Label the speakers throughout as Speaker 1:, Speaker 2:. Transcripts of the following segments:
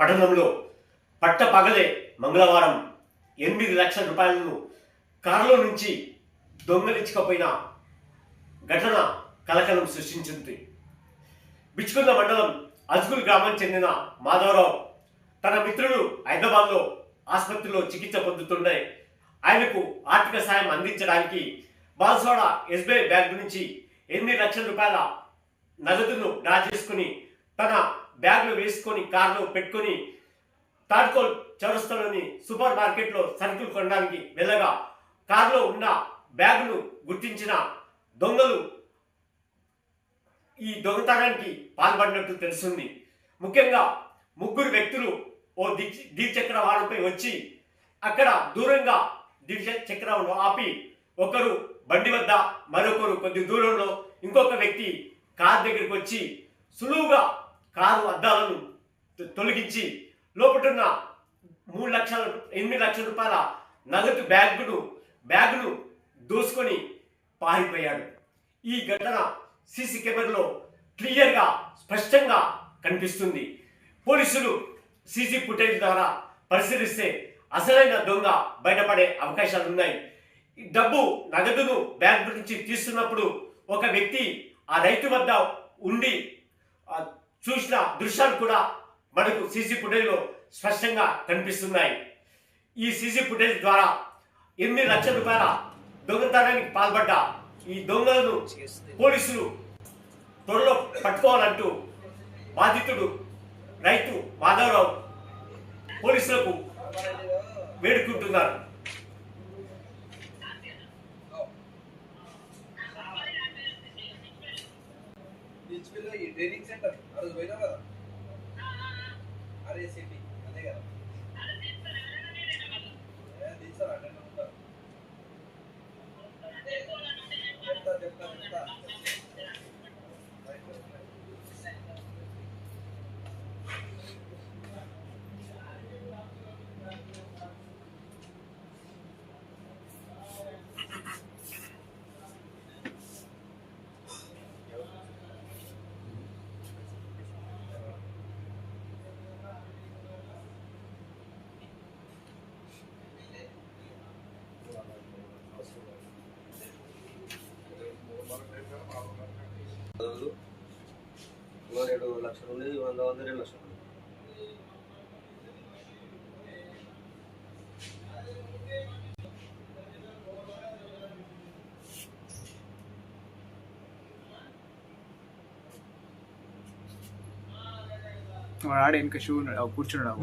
Speaker 1: పట్టణంలో పట్ట పగలే మంగళవారం ఎనిమిది లక్షల రూపాయలను కారులో నుంచి దొంగలించకపోయిన ఘటన కలకలం సృష్టించింది. బిచ్చుకున్న మండలం అజ్గుల్ గ్రామం చెందిన మాధవరావు తన మిత్రుడు హైదరాబాద్లో ఆసుపత్రిలో చికిత్స పొందుతుండే ఆయనకు ఆర్థిక సాయం అందించడానికి బాల్సోడ ఎస్బీఐ బ్యాంక్ నుంచి ఎనిమిది లక్షల రూపాయల నగదును డ్రా చేసుకుని తన బ్యాగ్లో వేసుకొని కారులో పెట్టుకొని తాడ్కోల్ చౌరస్తాలోని సూపర్ మార్కెట్లో సరుకులు కొనడానికి వెళ్ళగా కారులో ఉన్న బ్యాగును గుర్తించిన దొంగలు ఈ దొంగతనానికి పాల్పడినట్టు తెలుస్తుంది. ముఖ్యంగా ముగ్గురు వ్యక్తులు ఓ ద్విచక్ర వాహనంపై వచ్చి అక్కడ దూరంగా ద్విచక్రంలో ఆపి ఒకరు బండి వద్ద మరొకరు కొద్ది దూరంలో ఇంకొక వ్యక్తి కార్ దగ్గరికి వచ్చి సులువుగా కారు అద్దాలను తొలగించి లోపటున్న మూడు లక్షల ఎనిమిది లక్షల రూపాయల నగదు బ్యాగును బ్యాగును దోసుకొని పారిపోయాడు. ఈ ఘటన సీసీ కెమెరాలో క్లియర్గా స్పష్టంగా కనిపిస్తుంది. పోలీసులు సీసీ ఫుటేజ్ ద్వారా పరిశీలిస్తే అసలైన దొంగ బయటపడే అవకాశాలు ఉన్నాయి డబ్బు నగదును బ్యాంక్ నుంచి తీస్తున్నప్పుడు ఒక వ్యక్తి ఆ రైతు వద్ద ఉండి చూసిన దృశ్యాలు కూడా మనకు సీసీ ఫుటేజ్లో స్పష్టంగా కనిపిస్తున్నాయి. ఈ సీసీ ఫుటేజ్ ద్వారా ఎనిమిది లక్షల రూపాయల దొంగతనానికి పాల్పడ్డ ఈ దొంగలను పోలీసులు త్వరలో పట్టుకోవాలంటూ బాధితుడు రైతు మాధవరావు పోలీసులకు వేడుకుంటున్నారు.
Speaker 2: బీచ్లో ఈ ట్రైనింగ్ సెంటర్ రోజు పోయినా కదా? ఆర్ఏసీపీ అదే కదా.
Speaker 3: రెండు లక్షలు ఉంది వంద వంద రెండు లక్షలు ఉంది.
Speaker 4: వాడు ఆడ వెనక షూ ఉన్నాడు కూర్చున్నాడు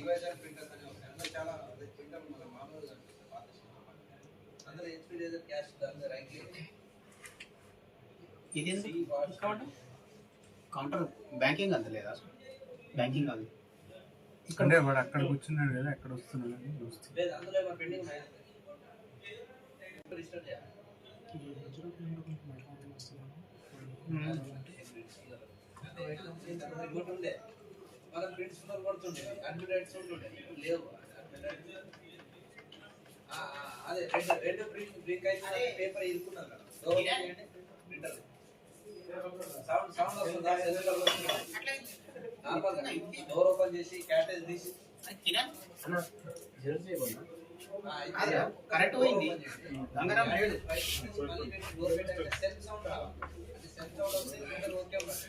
Speaker 3: డివైజర్ ప్రింటర్స్ అని వస్తాయి. అందులో చాలా ప్రింటర్ మన సినిమా అందులో హెచ్పి లేజర్ క్యాష్ దాని రైట్
Speaker 4: ఇది కౌంటర్ బ్యాంకింగ్ అంత లేదా? బ్యాంకింగ్ కాదు
Speaker 5: అంటే వాడు అక్కడ కూర్చున్నాడు కదా ఎక్కడ వస్తున్నాడు అని చూస్తే
Speaker 3: లేదు అందులో ఏమైనా పెండింగ్ రిజిస్టర్ చేయాలి. ఉండే. మన ప్రింట్స్ పడుతుండే అడ్మిటైట్స్ ఉంటుండే. ఇప్పుడు లేవు అదే రెండు రెండు ప్రింట్ బ్రేక్ అయితే పేపర్ ఇరుకున్నారు ప్రింటర్ సౌండ్ సౌండ్ వస్తుందా. నార్మల్ డోర్ ఓపెన్ చేసి క్యాటేజ్ తీసి.
Speaker 4: కరెక్ట్ పోయింది. బంగారం లేదు.
Speaker 3: సౌండ్ రావాలి. అది సెల్ సౌండ్ వస్తే ఓకే ఉన్నది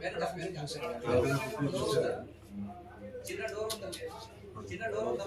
Speaker 3: వెనక వెనక చిన్న డోర్ ఉందండి. చిన్న డోర్ ఉందా